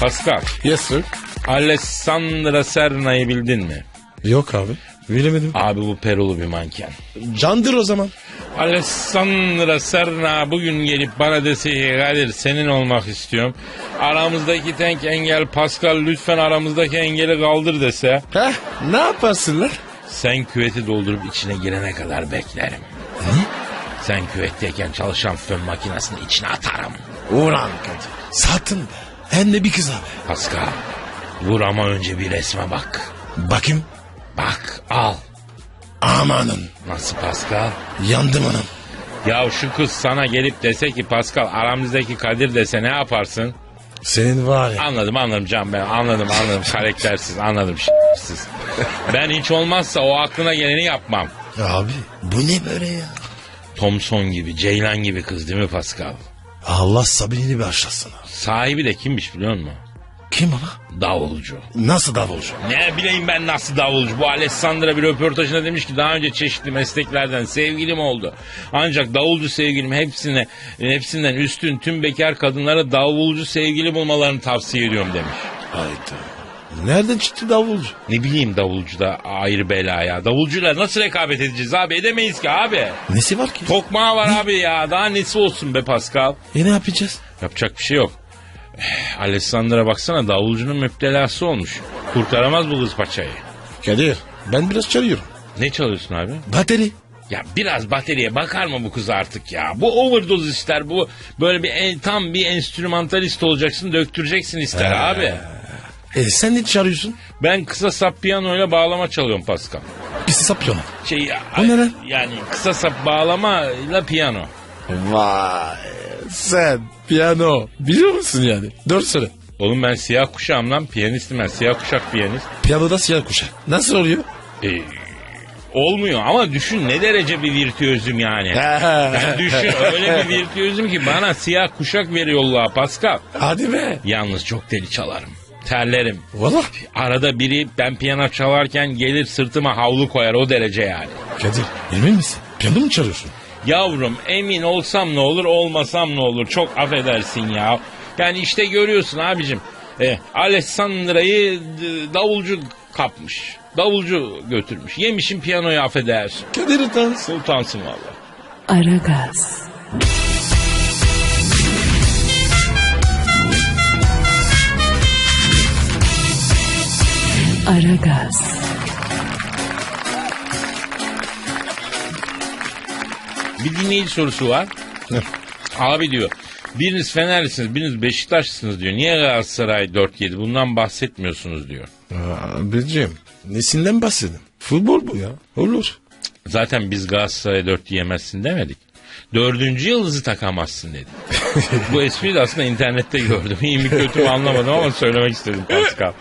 Pascal, Yes sir. Alessandra Serna'yı bildin mi? Yok abi. Bilemedim. Abi bu Perulu bir manken. Candır o zaman. Alessandra Serna bugün gelip bana dese ki Kadir senin olmak istiyorum. Aramızdaki tek engel Pascal lütfen aramızdaki engeli kaldır dese. Heh, ne yaparsınlar? Sen küveti doldurup içine girene kadar beklerim. Sen küvetteyken çalışan fön makinesini içine atarım. Ulan Kadir. Satın be. Hem de bir kız abi. Pascal vur ama önce bir resme bak. Bakayım. Bak al. Amanın. Nasıl Pascal? Yandım anam. Ya şu kız sana gelip dese ki Pascal aramızdaki Kadir dese ne yaparsın? Senin var ya. Anladım anladım Can ben anladım anladım karaktersiz anladım siz. Ben hiç olmazsa o aklına geleni yapmam. Abi bu ne böyle ya? Thompson gibi Ceylan gibi kız değil mi Pascal? Allah sabrini bağışlasın. Sahibi de kimmiş biliyor musun? Kim baba? Davulcu. Nasıl davulcu? Ne bileyim ben nasıl davulcu. Bu Alessandra bir röportajında demiş ki daha önce çeşitli mesleklerden sevgilim oldu. Ancak davulcu sevgilim hepsine hepsinden üstün tüm bekar kadınlara davulcu sevgili bulmalarını tavsiye ediyorum demiş. Hayda. Nereden çıktı davulcu? Ne bileyim davulcu da ayrı bela ya. Davulcuyla nasıl rekabet edeceğiz abi? Edemeyiz ki abi. Nesi var ki? Tokmağı var abi ya. Daha nesi olsun be Pascal? E ne yapacağız? Yapacak bir şey yok. Eh, Alessandra baksana davulcunun müptelası olmuş. Kurtaramaz bu kız paçayı. Kadir ben biraz çalıyorum. Ne çalıyorsun abi? Bateri. Ya biraz bataryaya bakar mı bu kız artık ya? Bu overdose ister. Bu böyle bir en, tam bir enstrümantalist olacaksın, döktüreceksin ister abi. E sen ne çalıyorsun? Ben kısa sap piyanoyla bağlama çalıyorum Pascal. Pisi sapıyorum. Şey O ne lan? yani kısa sap bağlamayla piyano. Vay sen piyano biliyor musun yani? Dört söyle. Oğlum ben siyah kuşağım lan piyanistim ben siyah kuşak piyanist. Piyanoda siyah kuşak. Nasıl oluyor? Ee, olmuyor ama düşün ne derece bir virtüözüm yani. Yani düşün öyle bir virtüözüm ki bana siyah kuşak veriyorlar Pascal. Hadi be. Yalnız çok deli çalarım. Terlerim. Valla. Arada biri ben piyano çalarken gelir sırtıma havlu koyar o derece yani. Kadir emin misin? Piyano mu çalıyorsun? Yavrum emin olsam ne olur olmasam ne olur çok affedersin ya. Yani işte görüyorsun abicim. E, Alessandra'yı davulcu kapmış. Davulcu götürmüş. Yemişim piyanoyu affedersin. Kadir utansın. Sultansın valla. Aragaz, Aragaz, Bir dinleyici sorusu var. Abi diyor biriniz Fenerlisiniz biriniz Beşiktaşlısınız diyor. Niye Galatasaray 4-7 bundan bahsetmiyorsunuz diyor. Abicim nesinden bahsedin? Futbol bu ya. Olur. Zaten biz Galatasaray'a 4 yiyemezsin demedik. Dördüncü yıldızı takamazsın dedik. Bu espriyi de aslında internette gördüm. İyi mi kötü mü anlamadım ama söylemek istedim Pascal.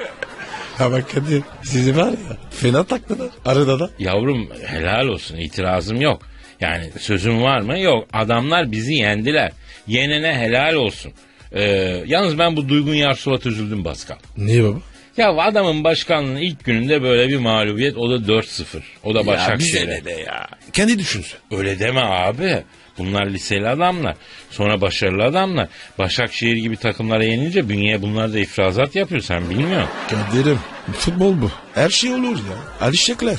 Ama Kadir sizi var ya fena taktılar. Arada da. Yavrum helal olsun itirazım yok. Yani sözüm var mı? Yok. Adamlar bizi yendiler. Yenene helal olsun. Ee, yalnız ben bu Duygun Yarsulat'a üzüldüm Pascal. Niye baba? Ya adamın başkanlığının ilk gününde böyle bir mağlubiyet o da 4-0. O da Başakşehir'e. de ya. Kendi düşünsün. Öyle deme abi. Bunlar liseli adamlar. Sonra başarılı adamlar. Başakşehir gibi takımlara yenince bünyeye bunlar da ifrazat yapıyor sen bilmiyorsun. Kadir'im futbol bu. Her şey olur ya. Alışacaklar.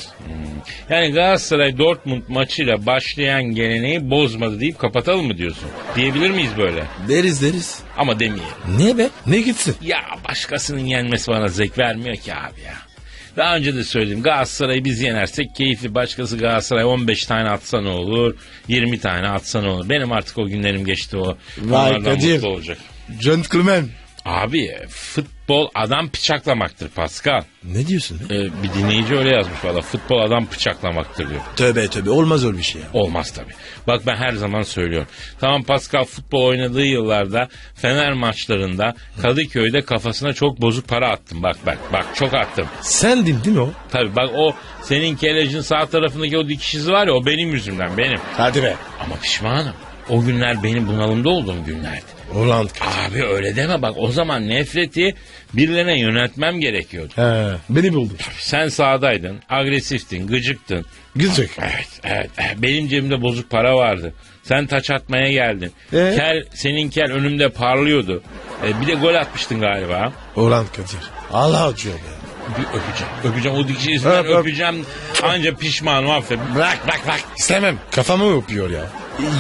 Yani Galatasaray Dortmund maçıyla başlayan geleneği bozmadı deyip kapatalım mı diyorsun? Diyebilir miyiz böyle? Deriz deriz. Ama demeyelim. Ne be? Ne gitsin? Ya başkasının yenmesi bana zevk vermiyor ki abi ya. Daha önce de söyledim Galatasaray'ı biz yenersek keyifli başkası Galatasaray 15 tane atsa ne olur 20 tane atsa ne olur. Benim artık o günlerim geçti o. Vay Kadir. olacak. Gentleman. Abi futbol adam bıçaklamaktır Pascal. Ne diyorsun be? Ee, bir dinleyici öyle yazmış valla futbol adam bıçaklamaktır diyor. Tövbe tövbe olmaz öyle bir şey ya. Olmaz tabii. Bak ben her zaman söylüyorum. Tamam Pascal futbol oynadığı yıllarda Fener maçlarında Kadıköy'de kafasına çok bozuk para attım. Bak bak bak çok attım. Sendin değil mi o? Tabii bak o senin kelejin sağ tarafındaki o dikiş izi var ya o benim yüzümden benim. Hadi be. Ama pişmanım. O günler benim bunalımda olduğum günlerdi. Ulan. Abi öyle deme bak o zaman nefreti birilerine yöneltmem gerekiyordu. He, beni buldun. Sen sağdaydın, agresiftin, gıcıktın. Gidecek. Evet, evet. Benim cebimde bozuk para vardı. Sen taç atmaya geldin. Ee? Kel, senin kel önümde parlıyordu. E, bir de gol atmıştın galiba. Ulan Kadir. Allah acıyor be. Bir öpeceğim. Öpeceğim. O dikiş yüzünden Öp, öp. öpeceğim. Anca pişmanım affet. Bırak bırak bırak. İstemem. Kafamı öpüyor ya.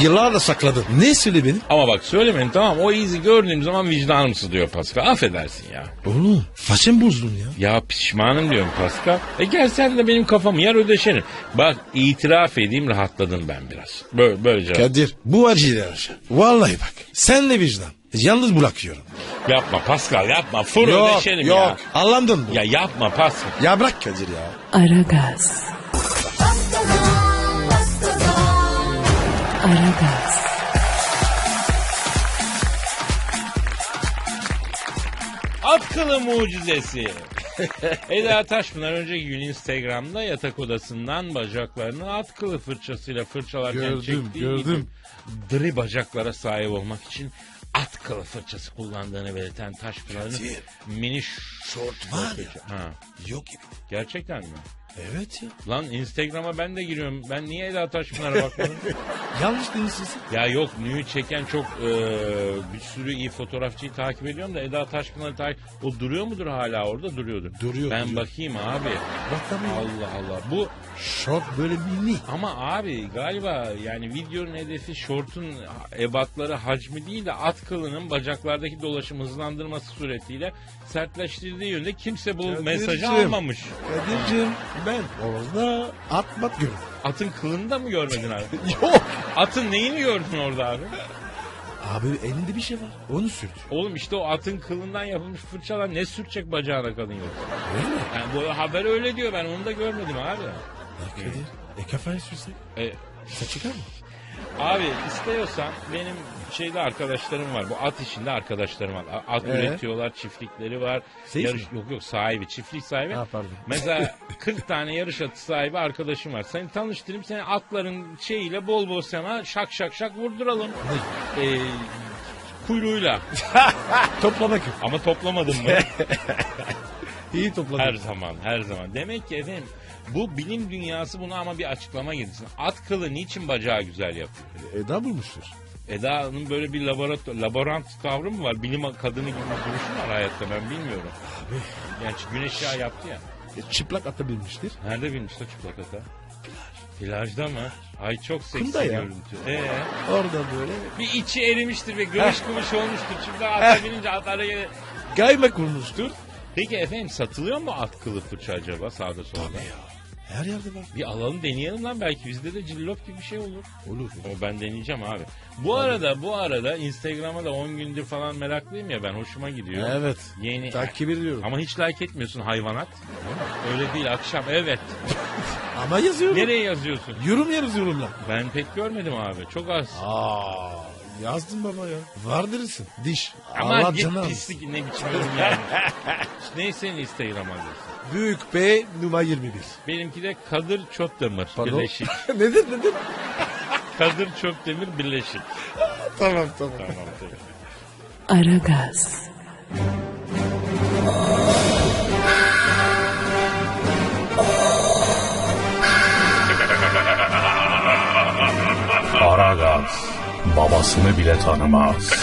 Yıllarla sakladım. Ne söyle benim? Ama bak söylemeyin tamam o izi gördüğüm zaman vicdanım sızlıyor Pascal. Affedersin ya. Oğlum faşın bozdun ya. Ya pişmanım diyorum Pascal. E gel sen de benim kafamı yer ödeşelim. Bak itiraf edeyim rahatladım ben biraz. Böyle, böylece. Kadir bu acılar. Vallahi bak. Senle vicdan. Yalnız bırakıyorum. yapma Pascal yapma. Fır yok ödeşelim yok. ya. Anladın mı? Ya yapma Pascal. Ya bırak Kadir ya. Aragaz. Aragaz. At kılı mucizesi. Eda Taşpınar önceki gün Instagram'da yatak odasından bacaklarını at kılı fırçasıyla fırçalarken Gördüm, çektiği gördüm. gibi diri bacaklara sahip olmak için at kılı fırçası kullandığını belirten Taşpınar'ın Kadir, mini Short var ya. Ha, Yok gibi. gerçekten mi? Evet ya. Lan Instagram'a ben de giriyorum. Ben niye Eda Taşpınar'a bakmadım? Yanlış değilsin. ya yok Nü'yü çeken çok e, bir sürü iyi fotoğrafçıyı takip ediyorum da Eda Taşpınar'ı takip... O duruyor mudur hala orada? Duruyordur. Duruyor, Ben duruyor. bakayım abi. Bakamıyorum. Allah Allah. Bu Şort böyle mini. ama abi galiba yani videonun hedefi şortun ebatları hacmi değil de at kılının bacaklardaki dolaşımı hızlandırması suretiyle sertleştirdiği yönde kimse bu Kadir'cim. mesajı almamış. Kadir'cim ben orada atmat görüyorum. Atın kılını da mı görmedin abi? Yok. Atın neyini gördün orada abi? Abi elinde bir şey var. Onu sürdü. Oğlum işte o atın kılından yapılmış fırçalar ne sürtecek bacağına kadın yok. Öyle mi? Yani bu haber öyle diyor ben onu da görmedim abi. E Kadir. E kafayı sürsek. E, Saç çıkar mı? Abi istiyorsan benim şeyde arkadaşlarım var. Bu at işinde arkadaşlarım var. At Ee? üretiyorlar, çiftlikleri var. Seyis Yarış, mi? yok yok sahibi, çiftlik sahibi. Ha, pardon. Mesela 40 tane yarış atı sahibi arkadaşım var. Seni tanıştırayım. Seni atların şeyiyle bol bol sana şak şak şak vurduralım. Ee, kuyruğuyla. Toplamak yok. Ama toplamadım mı? İyi topladık. Her zaman, her zaman. Demek ki efendim bu bilim dünyası buna ama bir açıklama getirsin. At kılı niçin bacağı güzel yapıyor? Eda bulmuştur. Eda'nın böyle bir laboratuvar, laborant tavrı mı var? Bilim kadını gibi bir duruşu var hayatta ben bilmiyorum. Abi. Yani güneş yağı yaptı ya. E, çıplak atabilmiştir. Nerede bilmiş o çıplak ata? Plajda mı? Ay çok seksi ya. görüntü. Ee, Orada böyle bir içi erimiştir ve gümüş gümüş olmuştur. Çünkü ata binince at araya... gayme kurmuştur. Peki efendim satılıyor mu at kılı fırça acaba sağda solda? Ya. Her yerde var. Bir alalım deneyelim lan belki bizde de cillop gibi bir şey olur. Olur. O ben deneyeceğim abi. Bu arada bu arada Instagram'a da 10 gündür falan meraklıyım ya ben hoşuma gidiyor. Evet. Yeni Takip ediyorum. ama hiç like etmiyorsun hayvanat. Öyle değil akşam evet. Ama yazıyorum. Nereye yazıyorsun? Yorum yazıyorum lan. Ben pek görmedim abi. Çok az. Aa, yazdım baba ya. Vardırırsın. Diş. Ama Allah git canım. pislik ne biçim yorum yani. Neyse Instagram adresin. Büyük P numara 21. Benimki de Kadir Çöpdemir Pardon? Birleşik. nedir nedir? Kadir Çöpdemir Birleşik. tamam tamam. Tamam tabii. Aragaz. Aragaz babasını bile tanımaz.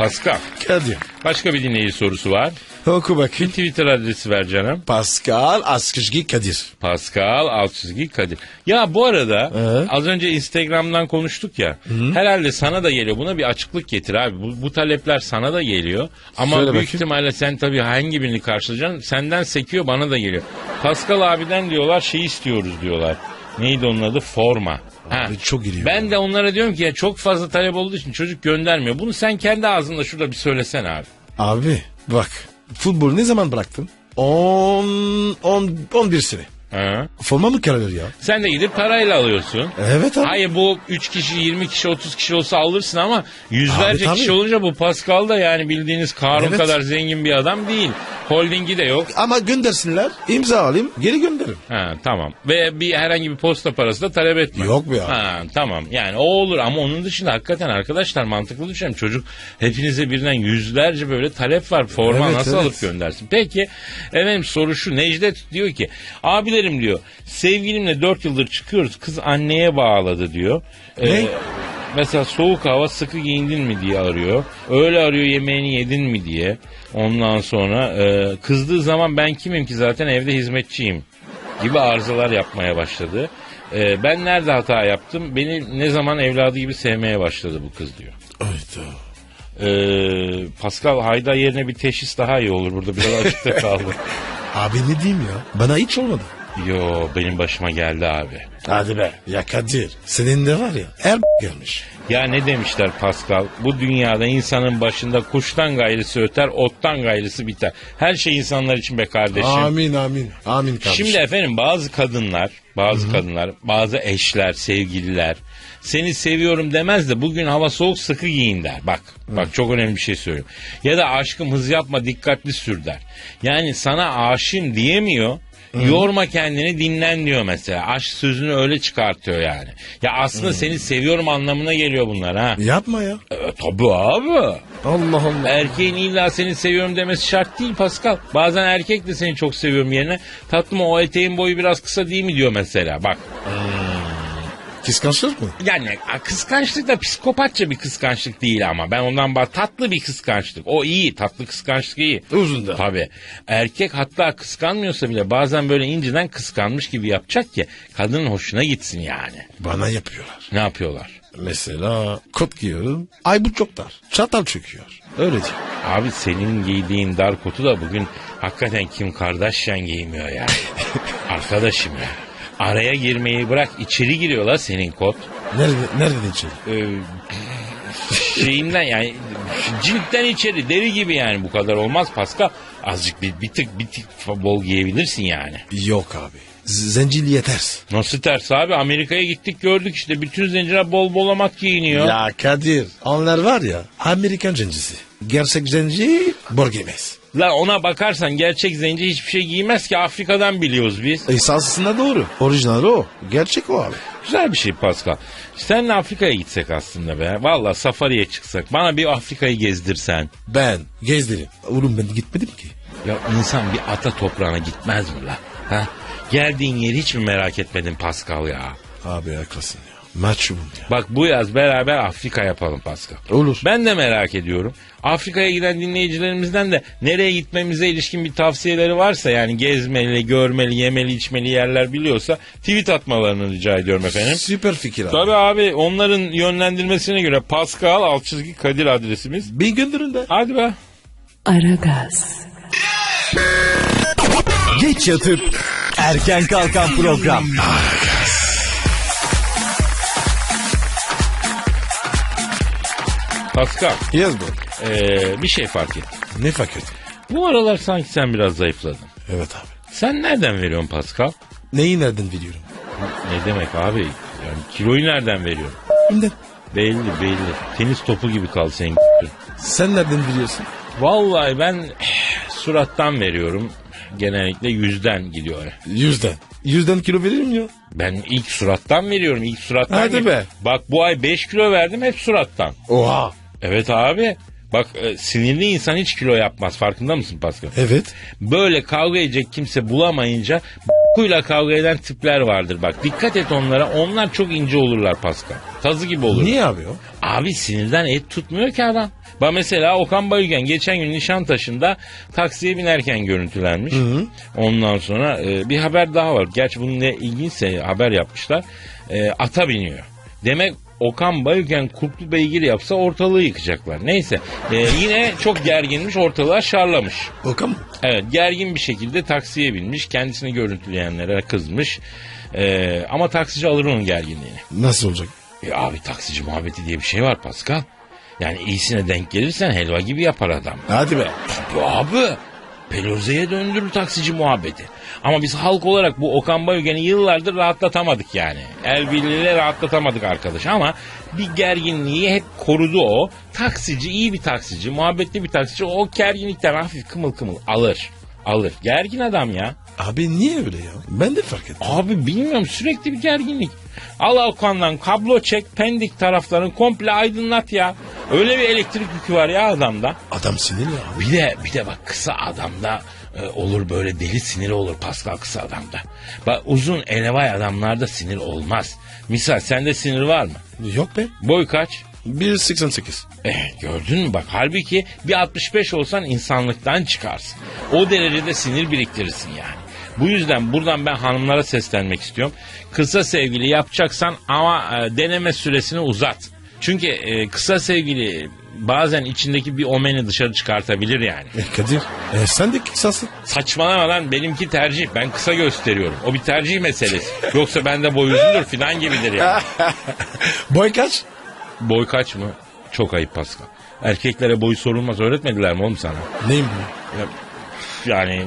Pascal. Kadir. Başka bir dinleyici sorusu var. Oku bakayım. Twitter adresi ver canım. Pascal Askışgi Kadir. Pascal alt çizgi Kadir. Ya bu arada Ee? az önce Instagram'dan konuştuk ya. Herhalde sana da geliyor. Buna bir açıklık getir abi. Bu, bu talepler sana da geliyor. Ama Söyle büyük bakayım. ihtimalle sen tabii hangi birini karşılayacaksın? Senden sekiyor bana da geliyor. Pascal abiden diyorlar şey istiyoruz diyorlar. Neydi onun adı? Forma. Abi çok geliyor. Ben de onlara diyorum ki ya çok fazla talep olduğu için çocuk göndermiyor. Bunu sen kendi ağzınla şurada bir söylesen abi. Abi bak futbolu ne zaman bıraktın? 10 10 11 sene. Ha? forma mı kalır ya? Sen de gidip parayla alıyorsun. Evet abi. Hayır bu 3 kişi 20 kişi 30 kişi olsa alırsın ama yüzlerce Abi, tabii. kişi olunca bu Pascal da yani bildiğiniz Karun Evet. kadar zengin bir adam değil. Holdingi de yok. Ama göndersinler imza alayım geri gönderirim. Ha tamam. Ve bir herhangi bir posta parası da talep etme. Yok be abi. Ha tamam. Yani o olur ama onun dışında hakikaten arkadaşlar mantıklı düşünüyorum. Çocuk hepinize birden yüzlerce böyle talep var. Forma Evet, nasıl evet. alıp göndersin? Peki efendim soru şu. Necdet diyor ki abilerim diyor sevgilimle 4 yıldır çıkıyoruz. Kız anneye bağladı diyor. Ee, Ne? Mesela soğuk hava sıkı giyindin mi diye arıyor. Öyle arıyor yemeğini yedin mi diye. Ondan sonra e, kızdığı zaman ben kimim ki zaten evde hizmetçiyim gibi arızalar yapmaya başladı. E, ben nerede hata yaptım? Beni ne zaman evladı gibi sevmeye başladı bu kız diyor. Hayda. E, Pascal Hayda yerine bir teşhis daha iyi olur. Burada biraz açıkta kaldı. Abi ne diyeyim ya? Bana hiç olmadı. Yo benim başıma geldi abi. Hadi be. Ya Kadir senin de var ya her gelmiş. Ya ne demişler Pascal? Bu dünyada insanın başında kuştan gayrısı öter, ottan gayrısı biter. Her şey insanlar için be kardeşim. Amin amin. Amin kardeşim. Şimdi efendim bazı kadınlar, bazı kadınlar, bazı eşler, sevgililer seni seviyorum demez de bugün hava soğuk sıkı giyin der. Bak, bak çok önemli bir şey söylüyorum. Ya da aşkım hız yapma dikkatli sür der. Yani sana aşığım diyemiyor. Yorma kendini dinlen diyor mesela. Aşk sözünü öyle çıkartıyor yani. Ya aslında seni seviyorum anlamına geliyor bunlar ha. Yapma ya. E, tabii abi. Allah Allah. Erkeğin illa seni seviyorum demesi şart değil Pascal. Bazen erkek de seni çok seviyorum yerine tatlım o eteğin boyu biraz kısa değil mi diyor mesela bak. Kıskançlık mı? Yani kıskançlık da psikopatça bir kıskançlık değil ama ben ondan bak tatlı bir kıskançlık. O iyi tatlı kıskançlık iyi. Uzun da. Tabii. Erkek hatta kıskanmıyorsa bile bazen böyle inceden kıskanmış gibi yapacak ki kadının hoşuna gitsin yani. Bana yapıyorlar. Ne yapıyorlar? Mesela kot giyiyorum. Ay bu çok dar. Çatal çöküyor. Öyle diyor. Abi senin giydiğin dar kotu da bugün hakikaten Kim Kardashian giymiyor ya. Arkadaşım ya. Araya girmeyi bırak içeri giriyorlar senin kot. Nerede, nereden içeri? Ee, şeyinden yani ciltten içeri deri gibi yani bu kadar olmaz Pascal. Azıcık bir, bir tık bir tık bol giyebilirsin yani. Yok abi. Z- Zenciliğe ters. Nasıl ters abi Amerika'ya gittik gördük işte bütün zenciler bol bolamak giyiniyor. Ya Kadir. Onlar var ya Amerikan zencisi. Gerçek zenci bor giymez. La ona bakarsan gerçek zenci hiçbir şey giymez ki Afrika'dan biliyoruz biz. Esasında doğru. Orijinal o. Gerçek o abi. Güzel bir şey Pascal. Seninle Afrika'ya gitsek aslında be. Valla safariye çıksak. Bana bir Afrika'yı gezdirsen. Ben gezdirim. Oğlum ben gitmedim ki. Ya insan bir ata toprağına gitmez mi la? Ha? Geldiğin yeri hiç mi merak etmedin Pascal ya? Abi haklısın ya. Maçum ya. Bak bu yaz beraber Afrika yapalım Pascal. Olur. Ben de merak ediyorum. Afrika'ya giden dinleyicilerimizden de nereye gitmemize ilişkin bir tavsiyeleri varsa yani gezmeli, görmeli, yemeli, içmeli yerler biliyorsa tweet atmalarını rica ediyorum efendim. Süper fikir abi. Tabii abi onların yönlendirmesine göre Pascal alt çizgi Kadir adresimiz. Bir gönderin de. Hadi be. Aragaz, Geç yatıp erken kalkan program. Pascal Yaz bu. ee, bir şey fark ettim. Ne fark etti? Bu aralar sanki sen biraz zayıfladın. Evet abi. Sen nereden veriyorsun Pascal? Neyi nereden biliyorum? Ne demek abi? Yani kiloyu nereden veriyorsun? Kimden? Belli belli. Tenis topu gibi kal senin. Sen nereden biliyorsun? Vallahi ben eh, surattan veriyorum. Genellikle yüzden gidiyor. Yüzden. Yüzden kilo veririm ya. Ben ilk surattan veriyorum. ilk surattan. Hadi gel- be. Bak bu ay 5 kilo verdim hep surattan. Oha. Evet abi. Bak e, sinirli insan hiç kilo yapmaz. Farkında mısın Pascal? Evet. Böyle kavga edecek kimse bulamayınca kuyla kavga eden tipler vardır bak. Dikkat et onlara. Onlar çok ince olurlar Pascal. Tazı gibi olur. Niye abi o? Abi sinirden et tutmuyor ki adam. Bak mesela Okan Bayülgen geçen gün Nişantaşı'nda taksiye binerken görüntülenmiş. Ondan sonra e, bir haber daha var. Gerçi bunun ne ilginçse haber yapmışlar. E, ata biniyor. Demek Okan Bayülgen kurtlu beygir yapsa ortalığı yıkacaklar. Neyse e, yine çok gerginmiş ortalığa şarlamış. Okan mı? Evet gergin bir şekilde taksiye binmiş. Kendisini görüntüleyenlere kızmış. E, ama taksici alır onun gerginliğini. Nasıl olacak? E abi taksici muhabbeti diye bir şey var Pascal. Yani iyisine denk gelirsen helva gibi yapar adam. Hadi be. Ya abi Pelozeye döndürür taksici muhabbeti. Ama biz halk olarak bu Okan Bayülgen'i yıllardır rahatlatamadık yani. El birliğiyle rahatlatamadık arkadaş ama bir gerginliği hep korudu o. Taksici iyi bir taksici, muhabbetli bir taksici o gerginlikten hafif kımıl kımıl alır. Alır. Gergin adam ya. Abi niye öyle ya? Ben de fark ettim. Abi bilmiyorum sürekli bir gerginlik. Al Okan'dan kablo çek pendik taraflarını komple aydınlat ya. Öyle bir elektrik yükü var ya adamda. Adam sinirli abi. Bir de bir de bak kısa adamda e, olur böyle deli siniri olur Pascal kısa adamda. Bak uzun elevay adamlarda sinir olmaz. Misal sende sinir var mı? Yok be. Boy kaç? 1.88. Eh gördün mü bak halbuki bir 65 olsan insanlıktan çıkarsın. O derecede sinir biriktirirsin yani. Bu yüzden buradan ben hanımlara seslenmek istiyorum. Kısa sevgili yapacaksan ama e, deneme süresini uzat. Çünkü e, kısa sevgili bazen içindeki bir omeni dışarı çıkartabilir yani. E Kadir e, sen de kısasın. Saçmalama lan benimki tercih. Ben kısa gösteriyorum. O bir tercih meselesi. Yoksa bende boy uzundur filan gibidir yani. Boy kaç? Boy kaç mı? Çok ayıp Pascal. Erkeklere boyu sorulmaz öğretmediler mi oğlum sana? Neyim bu? Ya, Yani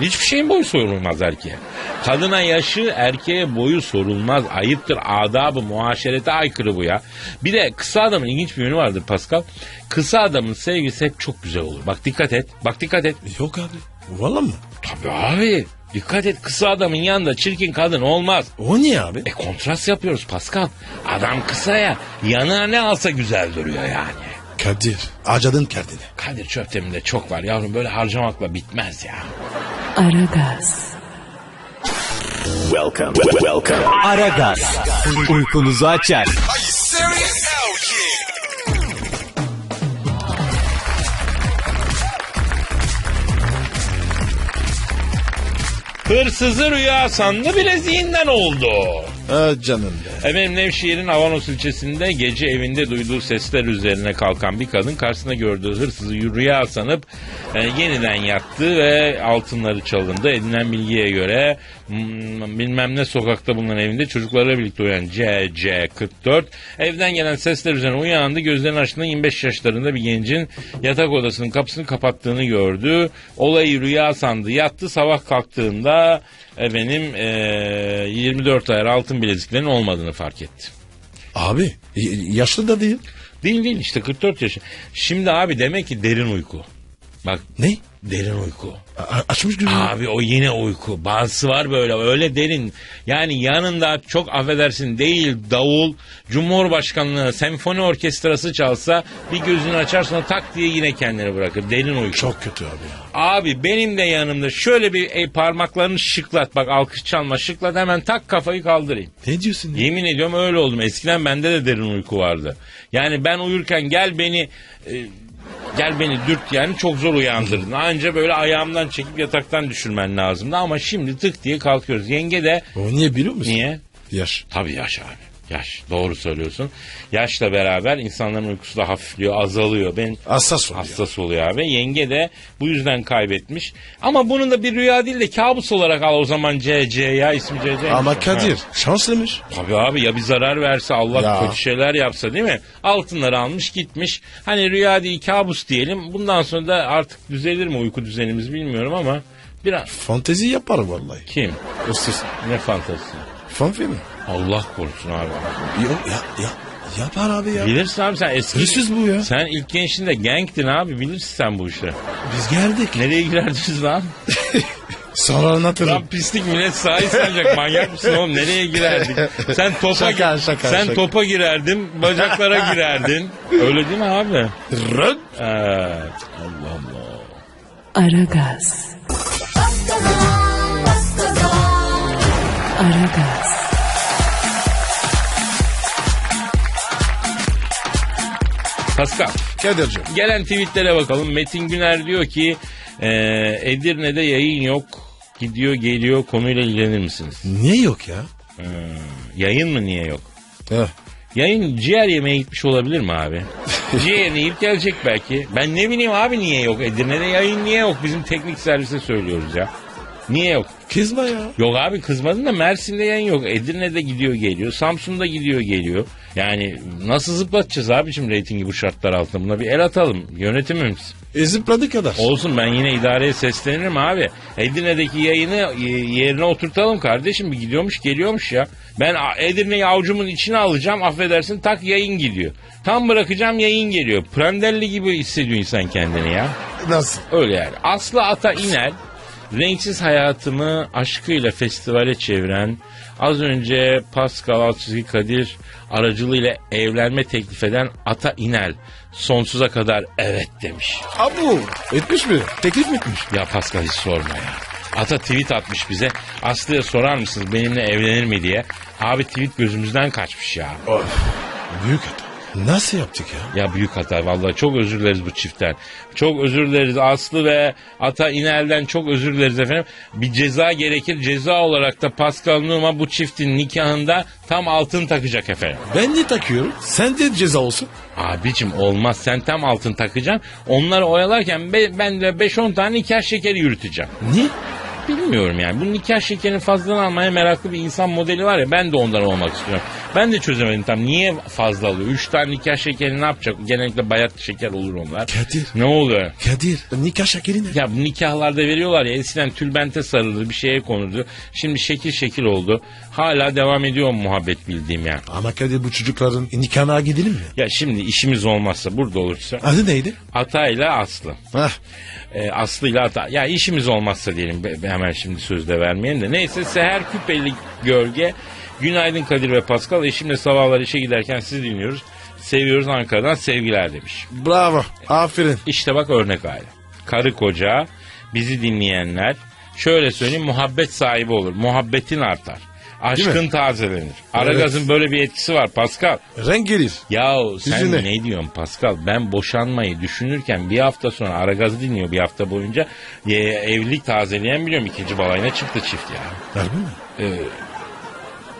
hiçbir şeyin boyu sorulmaz erkeğe. Kadına yaşı erkeğe boyu sorulmaz. Ayıptır adabı muaşerete aykırı bu ya. Bir de kısa adamın ilginç bir yönü vardır Pascal. Kısa adamın sevgisi hep çok güzel olur. Bak dikkat et. Bak dikkat et. Yok abi. Valla mı? Tabii abi. Dikkat et kısa adamın yanında çirkin kadın olmaz. O niye abi? E kontrast yapıyoruz Pascal. Adam kısa ya yanına ne alsa güzel duruyor yani. Kadir acadın kendini. Kadir çöpteminde çok var yavrum böyle harcamakla bitmez ya. Aragaz, Welcome. Welcome. Aragaz. Uykunuzu açar. Hırsızı rüya sandı bileziğinden oldu. Ha canım. Efendim Nevşehir'in Avanos ilçesinde gece evinde duyduğu sesler üzerine kalkan bir kadın karşısında gördüğü hırsızı rüya sanıp e, yeniden yattı ve altınları çalındı. Edinilen bilgiye göre bilmem ne sokakta bulunan evinde çocuklarla birlikte uyan CC44 evden gelen sesler üzerine uyandı. Gözlerini açtığında 25 yaşlarında bir gencin yatak odasının kapısını kapattığını gördü. Olayı rüya sandı. Yattı sabah kalktığında efendim e, 24 ayar altın bileziklerin olmadığını fark etti. Abi yaşlı da değil. Değil değil işte 44 yaşı. Şimdi abi demek ki derin uyku. Bak Ne? derin uyku. A- açmış gözünü. Abi o yine uyku. Bazısı var böyle öyle derin. Yani yanında çok affedersin değil davul, Cumhurbaşkanlığı senfoni orkestrası çalsa bir gözünü açar sonra tak diye yine kendini bırakır. Derin uyku. Çok kötü abi ya. Abi benim de yanımda şöyle bir e, parmaklarını şıklat bak alkış çalma şıklat hemen tak kafayı kaldırayım. Ne diyorsun ya? Yemin ediyorum öyle oldum. Eskiden bende de derin uyku vardı. Yani ben uyurken gel beni e, gel beni dürt yani çok zor uyandırdın. Anca böyle ayağımdan çekip yataktan düşürmen lazımdı ama şimdi tık diye kalkıyoruz. Yenge de O niye biliyor musun? niye? Yaş. Tabii yaş abi. Yaş. Doğru söylüyorsun. Yaşla beraber insanların uykusu da hafifliyor, azalıyor. Ben Hassas oluyor. hassas oluyor abi. Yenge de bu yüzden kaybetmiş. Ama bunun da bir rüya değil de kabus olarak al o zaman CC ya ismi CC. Ama Kadir şanslıymış. Tabii abi ya bir zarar verse Allah Ya. kötü şeyler yapsa değil mi? Altınları almış gitmiş. Hani rüya değil kabus diyelim. Bundan sonra da artık düzelir mi uyku düzenimiz bilmiyorum ama biraz Fantezi yapar vallahi. kim? Üstsüz. Ne fantezisi? Fan filmi. Allah korusun abi. Yok ya, ya. Yapar abi ya. Bilirsin abi sen eski... Hırsız bu ya. Sen ilk gençliğinde gangtin abi bilirsin sen bu işleri. Biz geldik. Nereye girerdiniz lan? Sonra anlatırım. Lan pislik millet sahi sanacak manyak mısın oğlum nereye girerdik? Sen topa Şaka, şaka, sen şaka. topa girerdin, bacaklara girerdin. Öyle değil mi abi? Rın. Evet. Allah Allah. Aragaz. Aragaz, Pascal, Kadir'cim. gelen tweetlere bakalım. Metin Güner diyor ki e, Edirne'de yayın yok. Gidiyor geliyor konuyla ilgilenir misiniz? Niye yok ya? Yayın mı niye yok? Heh. Yayın ciğer yemeye gitmiş olabilir mi abi? Ciğerini yiyip gelecek belki. Ben ne bileyim abi niye yok? Edirne'de yayın niye yok? Bizim teknik servise söylüyoruz ya. Niye yok? Kızma ya. Yok abi kızmadın da Mersin'de yayın yok. Edirne'de gidiyor geliyor. Samsun'da gidiyor geliyor. Yani nasıl zıplatacağız abicim reytingi bu şartlar altında? Buna bir el atalım yönetimimiz. E zıpladı kadar. Olsun ben yine idareye seslenirim abi. Edirne'deki yayını e, yerine oturtalım kardeşim. Bir gidiyormuş geliyormuş ya. Ben Edirne'yi avucumun içine alacağım affedersin tak yayın gidiyor. Tam bırakacağım yayın geliyor. Prandelli gibi hissediyor insan kendini ya. Nasıl? Öyle yani. Aslı Ata İnel renksiz hayatımı aşkıyla festivale çeviren az önce Pascal Altçizgi Kadir aracılığıyla evlenme teklif eden Ata İnel sonsuza kadar evet demiş. Abu etmiş mi? Teklif mi etmiş? Ya Pascal hiç sorma ya. Ata tweet atmış bize. Aslı'ya sorar mısınız benimle evlenir mi diye. Abi tweet gözümüzden kaçmış ya. Büyük hata. Nasıl yaptık ya? Ya büyük hata vallahi çok özür dileriz bu çiftten. Çok özür dileriz Aslı ve Ata İnel'den çok özür dileriz efendim. Bir ceza gerekir. Ceza olarak da Pascal Numa bu çiftin nikahında tam altın takacak efendim. Ben ne takıyorum? Sen de ceza olsun. Abicim olmaz sen tam altın takacaksın. Onları oyalarken be- ben de 5-10 tane nikah şekeri yürüteceğim. Niye? Bilmiyorum yani. Bu nikah şekerini fazladan almaya meraklı bir insan modeli var ya ben de ondan olmak istiyorum. Ben de çözemedim tam niye fazla alıyor. Üç tane nikah şekeri ne yapacak? Genellikle bayat şeker olur onlar. Kadir. Ne oluyor? Kadir. Nikah şekeri ne? Ya bu nikahlarda veriyorlar ya eskiden tülbente sarılır bir şeye konurdu. Şimdi şekil şekil oldu. Hala devam ediyor muhabbet bildiğim ya. Ama Kadir bu çocukların nikahına gidelim mi? Ya şimdi işimiz olmazsa burada olursa Adı neydi? Ata ile Aslı. Hah. E, Aslı ile Ata. Ya işimiz olmazsa diyelim hemen şimdi sözde vermeyelim de. Neyse Seher Küpeli Gölge. Günaydın Kadir ve Pascal. Eşimle sabahlar işe giderken sizi dinliyoruz. Seviyoruz Ankara'dan sevgiler demiş. Bravo. Aferin. İşte bak örnek aile. Karı koca, bizi dinleyenler şöyle söyleyeyim muhabbet sahibi olur. Muhabbetin artar. Aşkın tazelenir. Aragaz'ın böyle bir etkisi var Pascal. Renk gelir. Yahu sen Yüzüne. ne diyorsun Pascal? Ben boşanmayı düşünürken bir hafta sonra Aragaz'ı dinliyor bir hafta boyunca. E, evlilik tazeleyen biliyorum ikinci balayına çıktı çift ya. Harbi mi?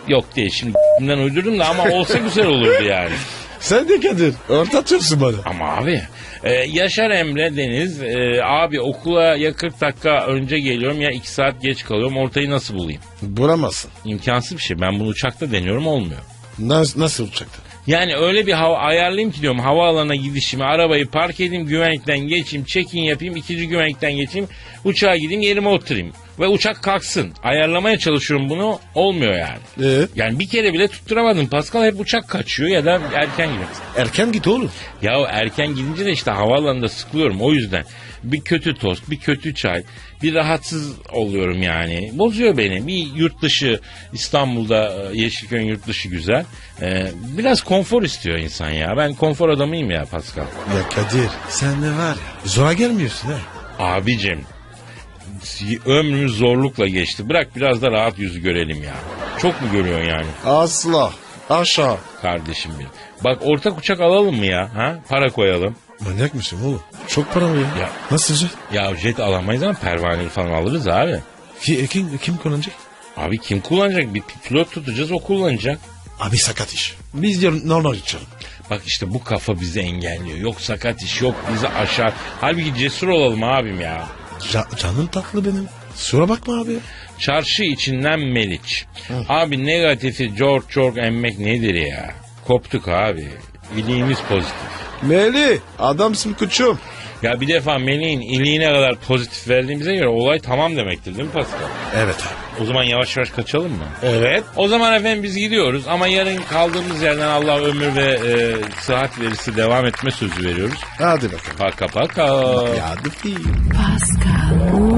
Yok değil şimdi ben uydurdum da ama olsa güzel olurdu yani. Sen de Kadir. Orta atıyorsun bana. Ama abi e, Yaşar Emre Deniz e, abi okula ya 40 dakika önce geliyorum ya 2 saat geç kalıyorum ortayı nasıl bulayım? Bulamazsın. İmkansız bir şey ben bunu uçakta deniyorum olmuyor. Nasıl, nasıl olacaktı? Yani öyle bir hava ayarlayayım ki diyorum havaalanına gidişimi arabayı park edeyim güvenlikten geçeyim check-in yapayım ikinci güvenlikten geçeyim uçağa gideyim yerime oturayım ve uçak kalksın. Ayarlamaya çalışıyorum bunu olmuyor yani. Ee, Yani bir kere bile tutturamadım Pascal hep uçak kaçıyor ya da erken gidiyor. erken git oğlum. Ya erken gidince de işte havaalanında sıkılıyorum o yüzden. Bir kötü tost, bir kötü çay, bir rahatsız oluyorum yani. Bozuyor beni. Bir yurt dışı İstanbul'da e, Yeşilköy'ün yurt dışı güzel. Ee, biraz konfor istiyor insan ya. Ben konfor adamıyım ya Pascal. Ya Kadir sen ne var ya? Zora gelmiyorsun ha. Abicim ömrümüz zorlukla geçti. Bırak biraz da rahat yüzü görelim ya. Çok mu görüyorsun yani Asla. Aşağı. kardeşim benim? Bak ortak uçak alalım mı ya? Ha? Para koyalım. Manyak mısın oğlum? Çok para mı ya? Ya. Nasıl olacak? Ya jet alamayız ama pervaneli falan alırız abi. Ki, kim, kim kullanacak? Abi kim kullanacak? Bir pilot tutacağız o kullanacak. Abi sakat iş. Biz diyorum normal uçalım. Bak işte bu kafa bizi engelliyor. Yok sakat iş yok bizi aşar. Halbuki cesur olalım abim ya. Ca- canım tatlı benim. Sura bakma abi. Çarşı içinden Meliç. Abi negatifi George George emmek nedir ya? Koptuk abi. İliğimiz pozitif. Meli adamsın kuçum. Ya bir defa Melih'in iliğine kadar pozitif verdiğimize göre olay tamam demektir değil mi Pascal? Evet abi. O zaman yavaş yavaş kaçalım mı? Evet. O zaman efendim biz gidiyoruz ama yarın kaldığımız yerden Allah ömür ve e, sıhhat verirse devam etme sözü veriyoruz. Hadi bakalım. Paka paka. Ya hadi. Pascal,